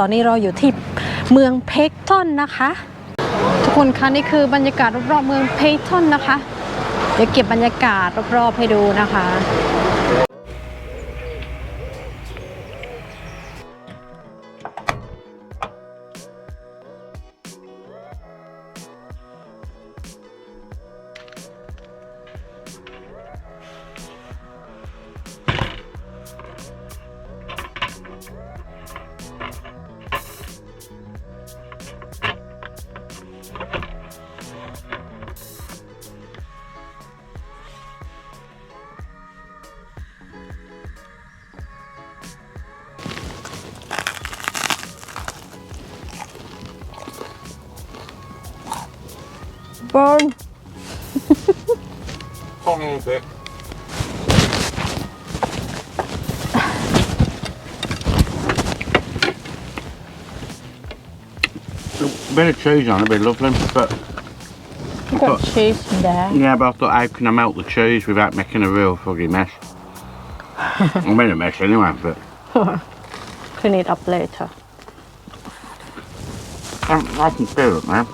ตอนนี้เราอยู่ที่เมืองเพกทอนนะคะ ทุกคนคะนี่คือบรรยากาศรอบๆเมืองเพกทอนนะคะ เดี๋ยวเก็บบรรยากาศรอบๆให้ดูนะคะ burn Hold on a bit. A bit of cheese on it, would be lovely. But got cheese in there yeah, but I thought, how can I melt the cheese without making a real foggy mess? I made a mess anyway, but clean it up later I, I can feel it, man.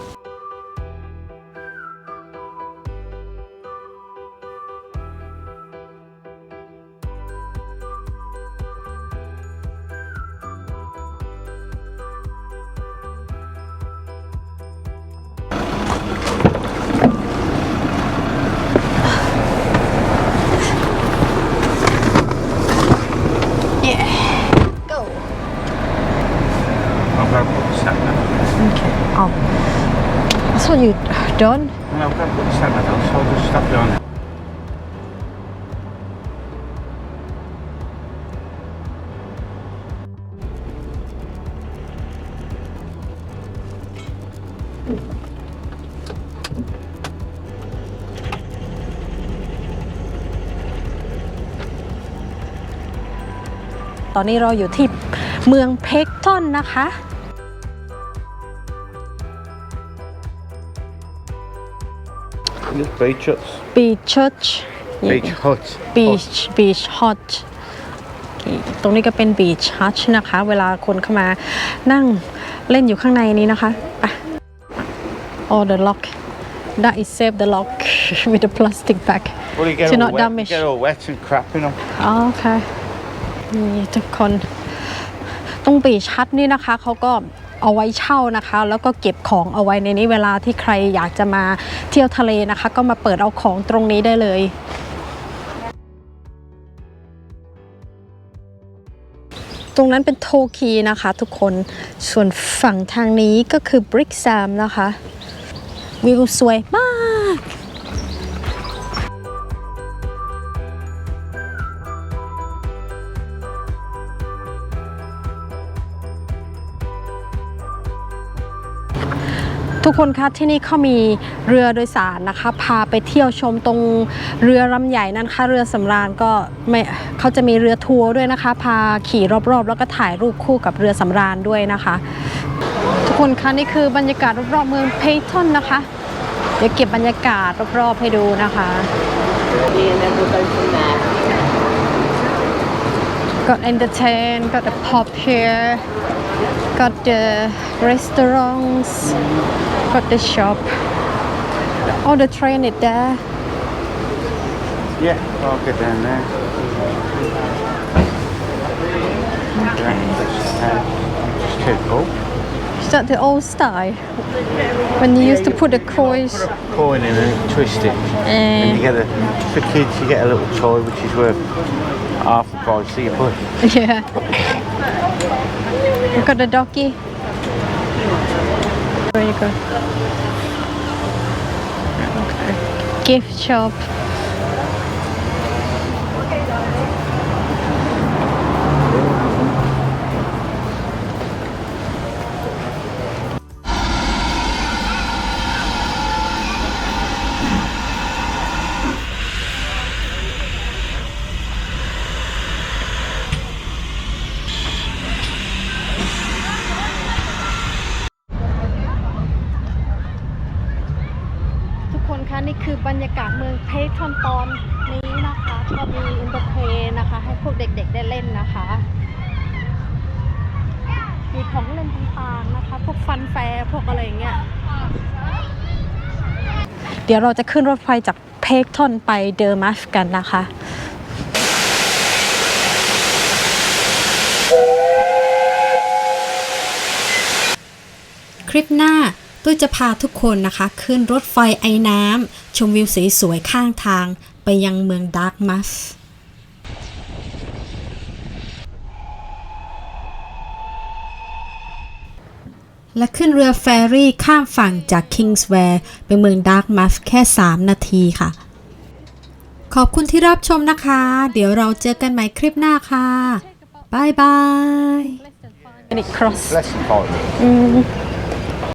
That's all you done No, I'll go put the sat nav on, so I'll just stop down there. ตอนนี้เราอยู่ที่เมืองเพกทอนนะคะ beach huts. beach church Beach hut. beach beach hut ตรงนี้ก็เป็น beach hut นะคะ เวลาคนเข้ามานั่งเล่นอยู่ข้างในนี้นะคะไป oh the lock that is save the lock with the plastic bag Well, you get, To all not wet, damage. you get all wet and crap in them. อ๋อโอเคนี่ทุกคนตรงบีชัดนี่นะคะเขาก็ เอาไว้เช่านะคะ แล้วก็เก็บของเอาไว้ในนี้เวลาที่ใครอยากจะมาเที่ยวทะเลนะคะ ก็มาเปิดเอาของตรงนี้ได้เลยตรงนั้นเป็นโทคีนะคะทุกคน ส่วนฝั่งทางนี้ก็คือบริกแซมนะคะ วิวสวยมาก ทุกคนคะที่นี่เขามีเรือโดยสารนะคะ พาไปเที่ยวชมตรงเรือลำใหญ่นั่นค่ะเรือสำราญก็ไม่เขาจะมีเรือทัวร์ด้วยนะคะ พาขี่รอบๆ แล้วก็ถ่ายรูปคู่กับเรือสำราญด้วยนะคะ ทุกคนคะนี่คือบรรยากาศรอบๆเมืองเพย์ทอนนะคะ เดี๋ยวเก็บบรรยากาศรอบๆให้ดูนะคะ got entertain got the pub here got the restaurants got the shop oh the train is there Yeah, I'll get down there. okay Just, uh, too cool. is that the old style when you used to put the coins Put a coin in and twist it. And you get a, for kids, you get a little toy which is worth half the price that you put. yeah we got the doggy there you go okay gift shop คือบรรยากาศเมืองเพทอนตอนนี้นะคะก็มีอินเตอร์เทนนะคะ ให้พวกเด็กๆได้เล่นนะคะ มีของเล่นต่างๆนะคะ พวกฟันแฟร์พวกอะไรอย่างเงี้ยเดี๋ยวเราจะขึ้นรถไฟจากเพกทอนไปเดอร์มัสกันนะคะคลิปหน้า ตุ้ยจะพาทุกคนนะคะขึ้นรถไฟไอ้น้ำชมวิวสวยๆข้างทางไปยังเมืองดาร์กมัสและขึ้นเรือแฟรี่ข้ามฝั่งจากคิงส์แวร์ไปเมืองดาร์กมัสแค่ 3 นาทีค่ะ ขอบคุณที่รับชมนะคะ เดี๋ยวเราเจอกันใหม่คลิปหน้าค่ะบายบาย Less than five minutes.